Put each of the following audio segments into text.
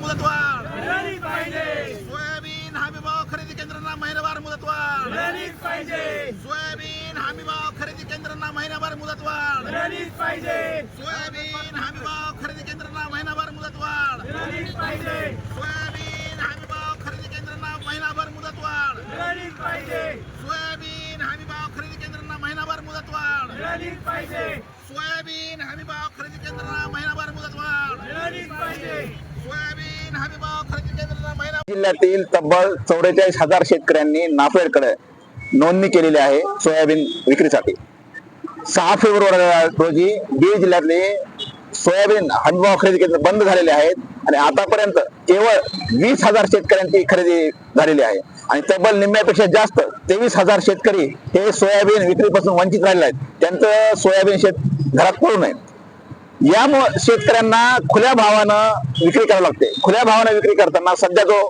मुदतवाढ सोयाबीन हमीभाव खरेदी केंद्रांना महिनाभर मुदतवाढ सोयाबीन हमीभाव खरेदी केंद्रांना महिनाभर मुदतवाढ सोयाबीन हमीभाव खरेदी केंद्रांना महिनाभर मुदतवाढ सोयाबीन हमीभाव खरेदी केंद्रांना महिनाभर मुदतवाढ सोयाबीन हमीभाव खरेदी केंद्रांना महिनाभर मुदतवाढ सोयाबीन हमीभाव खरेदी केंद्रांना महिनाभर मुदतवाढ मिळालीच पाहिजे सोयाबीन हमीभाव खरेदी केंद्रांना महिना जिल्ह्यातील तब्बल चौवेचाळीस हजार शेतकऱ्यांनी नाफेडकडे नोंदणी केलेली आहे सोयाबीन विक्रीसाठी. सहा फेब्रुवारी रोजी बीड जिल्ह्यातले सोयाबीन हमीभाव खरेदी केंद्र बंद झालेले आहेत आणि आतापर्यंत केवळ वीस हजार शेतकऱ्यांची खरेदी झालेली आहे. आणि तब्बल निम्म्यापेक्षा जास्त तेवीस हजार शेतकरी हे सोयाबीन विक्रीपासून वंचित राहिले आहेत. त्यांचं सोयाबीन शेत घरात पडू नये. यामुळं शेतकऱ्यांना खुल्या भावानं विक्री करावी लागते. खुल्या भावानं विक्री करताना सध्या जो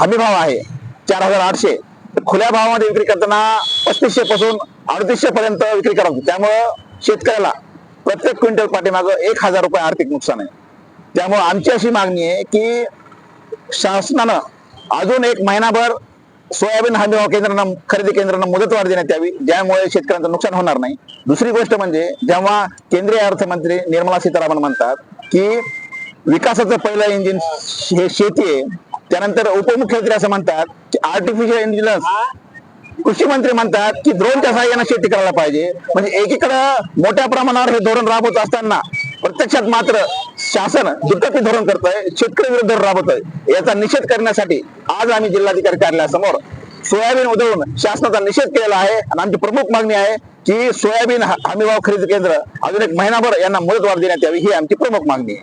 हमी भाव आहे चार हजार आठशे तर खुल्या भावामध्ये विक्री करताना पस्तीसशे पासून अडतीसशे पर्यंत विक्री करावी लागते. त्यामुळं शेतकऱ्याला प्रत्येक क्विंटल पाठीमागं एक हजार रुपये आर्थिक नुकसान आहे. त्यामुळे आमची अशी मागणी आहे की शासनानं अजून एक महिनाभर सोयाबीन हमी भाव केंद्रांना खरेदी केंद्रांना मुदतवाढ देण्यात यावी ज्यामुळे शेतकऱ्यांचं नुकसान होणार नाही. दुसरी गोष्ट म्हणजे जेव्हा केंद्रीय अर्थमंत्री निर्मला सीतारामन म्हणतात की विकासाचं पहिलं इंजिन हे शेती आहे त्यानंतर उपमुख्यमंत्री असं म्हणतात की आर्टिफिशियल इंटेलिजन्स कृषी मंत्री म्हणतात की ड्रोनच्या सहाय्याने शेती करायला पाहिजे. म्हणजे एकीकडे मोठ्या प्रमाणावर हे धोरण राबवत असताना प्रत्यक्षात मात्र शासन दुटप्पी धोरण करतंय शेतकरी विरुद्ध धोरण आहे याचा निषेध करण्यासाठी आज आम्ही जिल्हाधिकारी कार्यालयासमोर सोयाबीन उधळून शासनाचा निषेध केलेला आहे. आणि आमची प्रमुख मागणी आहे की सोयाबीन हमीभाव खरेदी केंद्र अजून एक महिनाभर यांना मुदतवाढ देण्यात यावी ही आमची प्रमुख मागणी आहे.